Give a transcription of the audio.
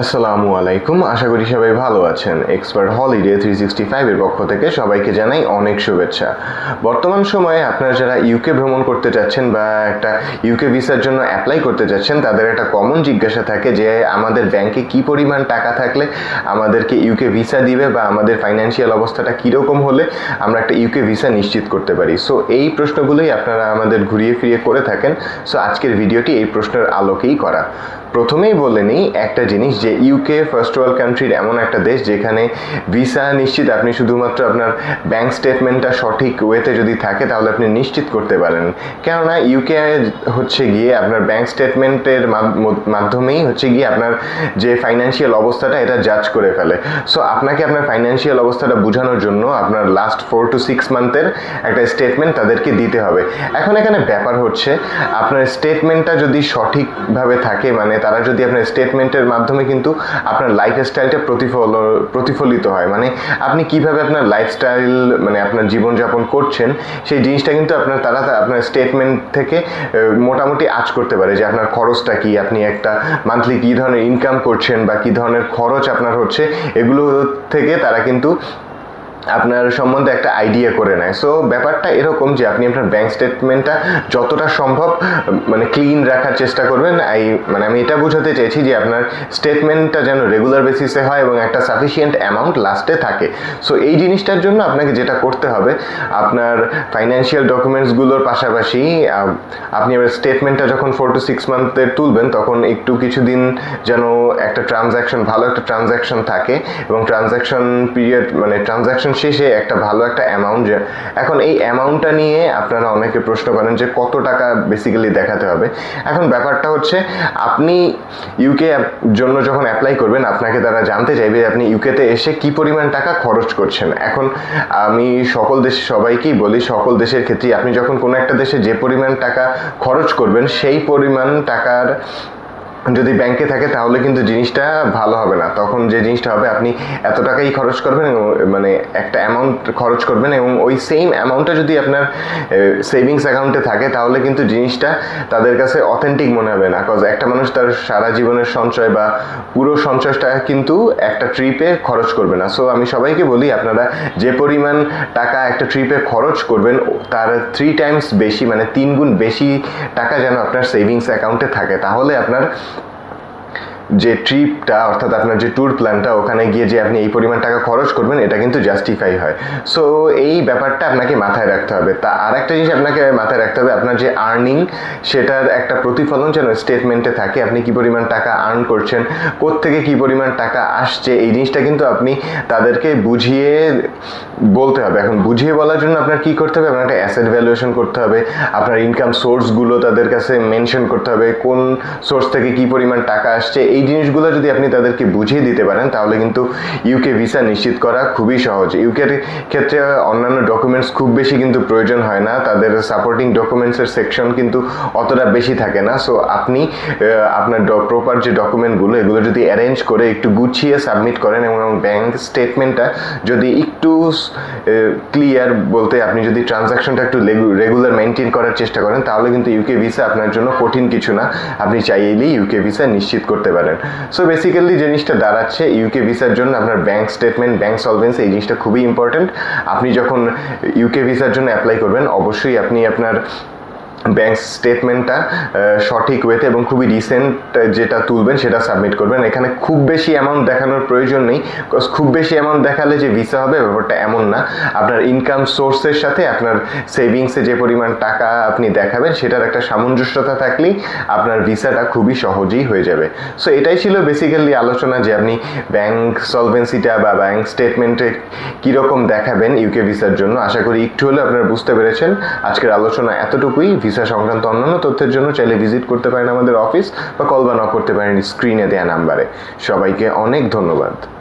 আসসালামু আলাইকুম। আশা করি সবাই ভালো আছেন। এক্সপার্ট হলিডে থ্রি সিক্সটি ফাইভের পক্ষ থেকে সবাইকে জানাই অনেক শুভেচ্ছা। বর্তমান সময়ে আপনারা যারা ইউকে ভ্রমণ করতে চাচ্ছেন বা একটা ইউকে ভিসার জন্য অ্যাপ্লাই করতে চাচ্ছেন তাদের একটা কমন জিজ্ঞাসা থাকে যে, আমাদের ব্যাংকে কি পরিমাণ টাকা থাকলে আমাদেরকে ইউকে ভিসা দিবে বা আমাদের ফাইন্যান্সিয়াল অবস্থাটা কীরকম হলে আমরা একটা ইউকে ভিসা নিশ্চিত করতে পারি। সো এই প্রশ্নগুলোই আপনারা আমাদের ঘুরিয়ে ফিরিয়ে করে থাকেন। সো আজকের ভিডিওটি এই প্রশ্নের আলোকেই করা। প্রথমেই বলে নিই একটা জিনিস যে ইউকে ফার্স্ট ওয়ার্ল্ড কান্ট্রির এমন একটা দেশ যেখানে ভিসা নিশ্চিত আপনি শুধুমাত্র আপনার ব্যাংক স্টেটমেন্টটা সঠিক ওয়েতে যদি থাকে, তাহলে আপনি নিশ্চিত করতে পারেন। কেননা ইউকে হচ্ছে গিয়ে আপনার ব্যাংক স্টেটমেন্টের মাধ্যমেই হচ্ছে গিয়ে আপনার যে ফাইন্যান্সিয়াল অবস্থাটা, এটা জাজ করে ফেলে। সো আপনাকে আপনার ফাইন্যান্সিয়াল অবস্থাটা বোঝানোর জন্য আপনার লাস্ট ফোর টু সিক্স মান্থের একটা স্টেটমেন্ট তাদেরকে দিতে হবে। এখন এখানে ব্যাপার হচ্ছে, আপনার স্টেটমেন্টটা যদি সঠিকভাবে থাকে মানে তারা যদি আপনার স্টেটমেন্টের মাধ্যমে কিন্তু আপনার লাইফস্টাইলটা প্রতিফল প্রতিফলিত হয়। মানে আপনি কীভাবে আপনার লাইফস্টাইল মানে আপনার জীবনযাপন করছেন, সেই জিনিসটা কিন্তু আপনার তারা আপনার স্টেটমেন্ট থেকে মোটামুটি আজ করতে পারে যে আপনার খরচটা কি, আপনি একটা মান্থলি কী ধরনের ইনকাম করছেন বা কী ধরনের খরচ আপনার হচ্ছে, এগুলো থেকে তারা কিন্তু আপনার সম্বন্ধে একটা আইডিয়া করে নেয়। সো ব্যাপারটা এরকম যে আপনি আপনার ব্যাংক স্টেটমেন্টটা যতটা সম্ভব মানে ক্লিন রাখার চেষ্টা করবেন। এই মানে আমি এটা বোঝাতে চাইছি যে আপনার স্টেটমেন্টটা যেন রেগুলার বেসিসে হয় এবং একটা সাফিসিয়েন্ট অ্যামাউন্ট লাস্টে থাকে। সো এই জিনিসটার জন্য আপনাকে যেটা করতে হবে, আপনার ফাইন্যান্সিয়াল ডকুমেন্টসগুলোর পাশাপাশি আপনি এবার স্টেটমেন্টটা যখন ফোর টু সিক্স মান্থের তুলবেন, তখন একটু কিছুদিন যেন একটা ট্রানজ্যাকশন ভালো একটা ট্রানজ্যাকশন থাকে এবং ট্রানজ্যাকশন পিরিয়ড মানে ট্রানজ্যাকশন শেষে একটা ভালো একটা অ্যামাউন্ট এখন এই অ্যামাউন্টটা নিয়ে আপনারা অনেকে প্রশ্ন করেন যে কত টাকা বেসিক্যালি দেখাতে হবে। এখন ব্যাপারটা হচ্ছে, আপনি ইউকে জন্য যখন অ্যাপ্লাই করবেন, আপনাকে তারা জানতে চাইবে আপনি ইউকেতে এসে কি পরিমাণ টাকা খরচ করছেন। এখন আমি সকল দেশে, সবাইকেই বলি, সকল দেশের ক্ষেত্রেই আপনি যখন কোনো একটা দেশে যে পরিমাণ টাকা খরচ করবেন, সেই পরিমাণ টাকার যদি ব্যাংকে থাকে, তাহলে কিন্তু জিনিসটা ভালো হবে না। তখন যে জিনিসটা হবে, আপনি এত টাকাই খরচ করবেন মানে একটা অ্যামাউন্ট খরচ করবেন এবং ওই সেম অ্যামাউন্টটা যদি আপনার সেভিংস অ্যাকাউন্টে থাকে, তাহলে কিন্তু জিনিসটা তাদের কাছে অথেন্টিক মনে হবে না। কজ একটা মানুষ তার সারা জীবনের সঞ্চয় বা পুরো সঞ্চয়টা কিন্তু একটা ট্রিপে খরচ করবে না। সো আমি সবাইকে বলি, আপনারা যে পরিমাণ টাকা একটা ট্রিপে খরচ করবেন, তার থ্রি টাইমস বেশি মানে তিন গুণ বেশি টাকা যেন আপনার সেভিংস অ্যাকাউন্টে থাকে। তাহলে আপনার যে ট্রিপটা, অর্থাৎ আপনার যে ট্যুর প্ল্যানটা ওখানে গিয়ে যে আপনি এই পরিমাণ টাকা খরচ করবেন, এটা কিন্তু জাস্টিফাই হয়। সো এই ব্যাপারটা আপনাকে মাথায় রাখতে হবে। তা আর একটা জিনিস আপনাকে মাথায় রাখতে হবে, আপনার যে আর্নিং সেটার একটা প্রতিফলন যেন স্টেটমেন্টে থাকে, আপনি কি পরিমাণ টাকা আর্ন করছেন, কোত্থেকে কি পরিমাণ টাকা আসছে, এই জিনিসটা কিন্তু আপনি তাদেরকে বুঝিয়ে বলতে হবে। এখন বুঝিয়ে বলার জন্য আপনার কি করতে হবে? আপনার একটা অ্যাসেট ভ্যালুয়েশন করতে হবে, আপনার ইনকাম সোর্সগুলো তাদের কাছে মেনশন করতে হবে, কোন সোর্স থেকে কি পরিমাণ টাকা আসছে এই জিনিসগুলো যদি আপনি তাদেরকে বুঝিয়ে দিতে পারেন, তাহলে কিন্তু ইউকে ভিসা নিশ্চিত করা খুবই সহজ। ইউকের ক্ষেত্রে অন্যান্য ডকুমেন্টস খুব বেশি কিন্তু প্রয়োজন হয় না। তাদের সাপোর্টিং ডকুমেন্টসের সেকশন কিন্তু অতটা বেশি থাকে না। সো আপনি আপনার প্রপার যে ডকুমেন্টগুলো এগুলো যদি অ্যারেঞ্জ করে একটু গুছিয়ে সাবমিট করেন এবং ব্যাংক স্টেটমেন্টটা যদি একটু ক্লিয়ার বলতে আপনি যদি ট্রানজাকশনটা একটু রেগুলার মেনটেন করার চেষ্টা করেন, তাহলে কিন্তু ইউকে ভিসা আপনার জন্য কঠিন কিছু না। আপনি চাইলেই ইউকে ভিসা নিশ্চিত করতে পারেন। সো বেসিক্যালি জিনিসটা দাঁড়াচ্ছে ইউকে ভিসার জন্য, আপনার ব্যাঙ্ক স্টেটমেন্ট ব্যাঙ্ক সলভেন্সি এই জিনিসটা খুবই ইম্পর্ট্যান্ট আপনি যখন ইউকে ভিসার জন্য অ্যাপ্লাই করবেন, অবশ্যই আপনি আপনার ব্যাংক স্টেটমেন্টটা সঠিক ওয়েতে এবং খুবই রিসেন্ট যেটা তুলবেন সেটা সাবমিট করবেন। এখানে খুব বেশি অ্যামাউন্ট দেখানোর প্রয়োজন নেই কজ খুব বেশি অ্যামাউন্ট দেখালে যে ভিসা হবে ব্যাপারটা এমন না। আপনার ইনকাম সোর্সের সাথে আপনার সেভিংসে যে পরিমাণ টাকা আপনি দেখাবেন, সেটার একটা সামঞ্জস্যতা থাকলেই আপনার ভিসাটা খুবই সহজেই হয়ে যাবে। সো এটাই ছিল বেসিক্যালি আলোচনা যে আপনি ব্যাংক সলভেন্সিটা বা ব্যাংক স্টেটমেন্টে কীরকম দেখাবেন ইউকে ভিসার জন্য। আশা করি একটু হলেও আপনারা বুঝতে পেরেছেন। আজকের আলোচনা এতটুকুই। ভিসা সংক্রান্ত অন্যান্য তথ্যের জন্য চাইলে ভিজিট করতে পারেন আমাদের অফিস বা কল বা নক করতে পারেন স্ক্রিনে দেয়া নাম্বারে সবাইকে অনেক ধন্যবাদ।